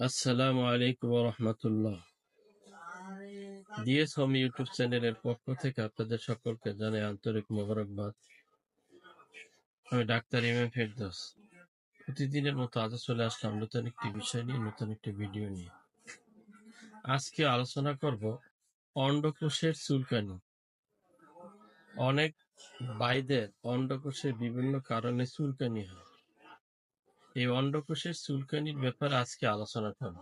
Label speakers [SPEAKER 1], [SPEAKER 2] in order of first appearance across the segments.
[SPEAKER 1] আসসালামু আলাইকুম রহমতুল্লাহ। DS home YouTube চ্যানেলের পক্ষ থেকে আপনাদের সকলকে জানাই আন্তরিক মোবারকবাদ। আমি ডাক্তার এম এম ফেরদোস। প্রতিদিনের মতো আজও চলে আসলাম নতুন একটি বিষয় নিয়ে, নতুন একটি ভিডিও নিয়ে। আজকে আলোচনা করব অন্ডকোষের চুলকানি। অনেক বাইদের অন্ডকোষে বিভিন্ন কারণে চুলকানি হয়। এই অন্ডকোষের চুলকানির ব্যাপারে আজকে আলোচনা করব।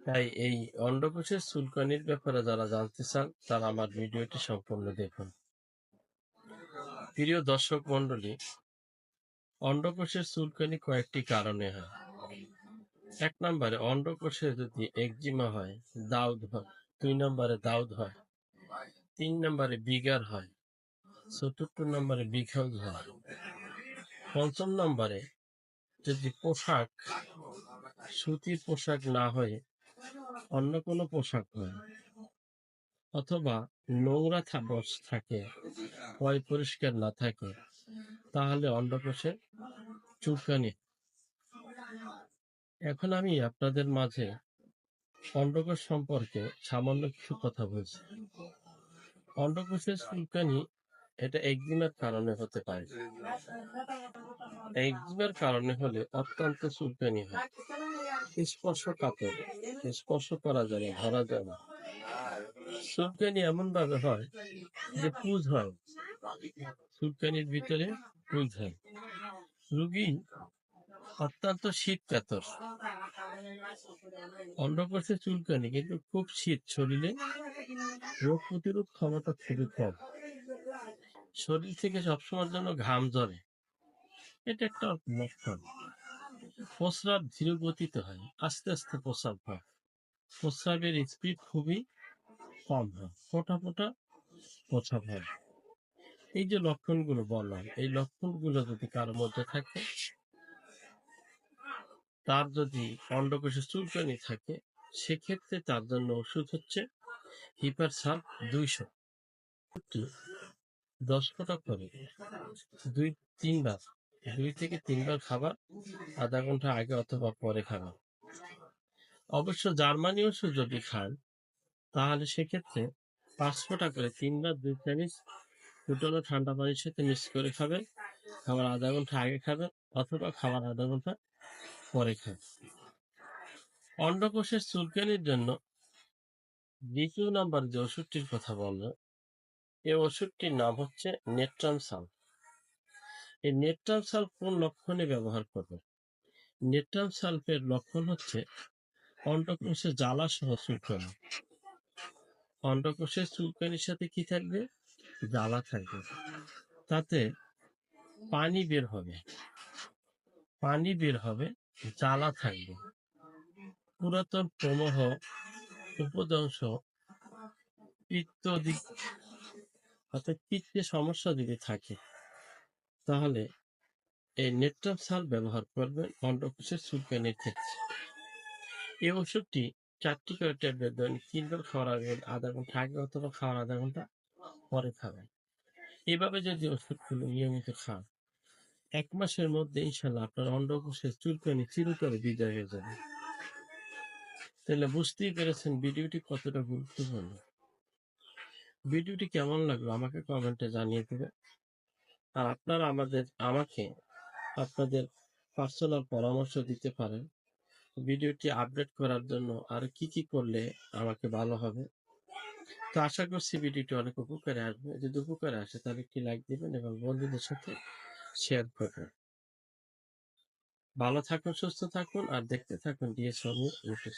[SPEAKER 1] তাই এই অন্ডকোষের চুলকানির ব্যাপারে যারা জানতে চান, তারা আমার ভিডিওটি সম্পূর্ণ দেখুন। প্রিয় দর্শক মন্ডলী অন্ডকোষের চুলকানি কয়েকটি কারণে হয়। এক নম্বরে, অন্ডকোষে যদি একজিমা হয়, দাউদ হয়, দুই নম্বরে দাউদ হয়, তিন নম্বরে বিগার হয়, চতুর্থ নম্বরে বিখাউজ হয়। পঞ্চম নম্বরে যদি পোশাক, সুতির পোশাক না হয়ে, অন্য কোনো পোশাক হয়, অথবা নোংরা থাবস থাকে পয় পরিষ্কার না থাকে, তাহলে অন্ডকোষে চুলকানি। এখন আমি আপনাদের মাঝে অন্ডকোষ সম্পর্কে সামান্য কিছু কথা বলছি। অন্ডকোষের চুলকানি এটা একদিনের কারণে হতে পারে। একদিনের কারণে হলে অত্যন্ত চুলকানি হয়। স্পর্শ কাতর স্পর্শ করা যায় না, ধরা যায় না। চুলকানি এমন ভাবে হয় যে পুজ হয়। চুলকানির ভিতরে পুজ হয়। রুগী অত্যন্ত শীত কাতর অন্ডকোষে চুলকানি, কিন্তু খুব শীত, শরীরে রোগ প্রতিরোধ ক্ষমতা খুবই কম। শরীর থেকে সবসময়ের জন্য ঘাম ঝরে। এটা একটা লক্ষণ। প্রস্রাব ধীর গতিতে হয়, আস্তে আস্তে প্রস্রাব হয়। প্রস্রাবের স্পিড খুবই কম হয়, ফোটা ফোটা প্রস্রাব হয়। এই যে লক্ষণগুলো বললাম, এই লক্ষণগুলো যদি কারোর মধ্যে থাকে, তার যদি অন্ডকোষে চুলকানি থাকে, সেক্ষেত্রে তার জন্য ওষুধ হচ্ছে হিপার সাপ দুইশো। দশ ফোঁটা করে। দুই, তিনবার। দুই থেকে তিনবার খাবার, আধা ঘণ্টা আগে অথবা পরে খাবার। অবশ্য জার্মানি ওষুধ যদি খান তাহলে সেক্ষেত্রে পাঁচ ফোঁটা করে তিনবার দুই চামচ ফুটানো ঠান্ডা পানির সাথে মিক্স করে খাবেন। খাবার আধা ঘণ্টা আগে খাবেন অথবা খাবার আধা ঘণ্টা পরে খাবেন। অন্ডকোষের চুলকানির জন্য দ্বিতীয় নাম্বার যে ওষুধটির কথা বলল এই ওষুধটির নাম হচ্ছে নেট্রাম সাল এই নেট্রাম সালফ কোন লক্ষণে ব্যবহার করবে? নেট্রাম সালফের লক্ষণ হচ্ছে অন্ডকোষে জ্বালা সহ চুলকানি। অন্ডকোষের চুলকানির সাথে কি থাকবে? জ্বালা থাকবে। তাতে পানি বের হবে। পানি বের হবে, জ্বালা থাকবে। পুরাতন প্রমহ উপদংশ পিত্ত অর্থাৎ পিত্তের সমস্যা যদি থাকে, তাহলে এই নেট্রাম সাল ব্যবহার করবেন অন্ডকোষের চুলকানির ক্ষেত্রে। এই ওষুধটি চারটি করে ট্যাবলেট দৈনিক তিনবার খাওয়ার আগে আধা ঘণ্টা আগে অথবা খাওয়ার আধা ঘণ্টা পরে খাবেন। এভাবে যদি ওষুধগুলো নিয়মিত খান, এক মাসের মধ্যে ইনশাল্লাহ আপনার অন্ডকোষের চুলকানি চিরতরে বিদায় হয়ে যাবে। তাহলে বুঝতেই পেরেছেন ভিডিওটি কতটা গুরুত্বপূর্ণ। ভিডিওটি কেমন লাগল আমাকে কমেন্টে জানিয়ে দেবে। আর আপনারা আমাদের, আমাকে আপনাদের পার্সোনাল পরামর্শ দিতে পারেন। ভিডিওটি আপডেট করার জন্য আর কি কি করলে আমাকে ভালো হবে। তো আশা করছি ভিডিওটি অনেক উপকারে আসবে। যদি উপকারে আসে তাহলে একটি লাইক দিবেন এবং বন্ধুদের সাথে শেয়ার করবেন। ভালো থাকুন, সুস্থ থাকুন আর দেখতে থাকুন ডিএস ইউটিউব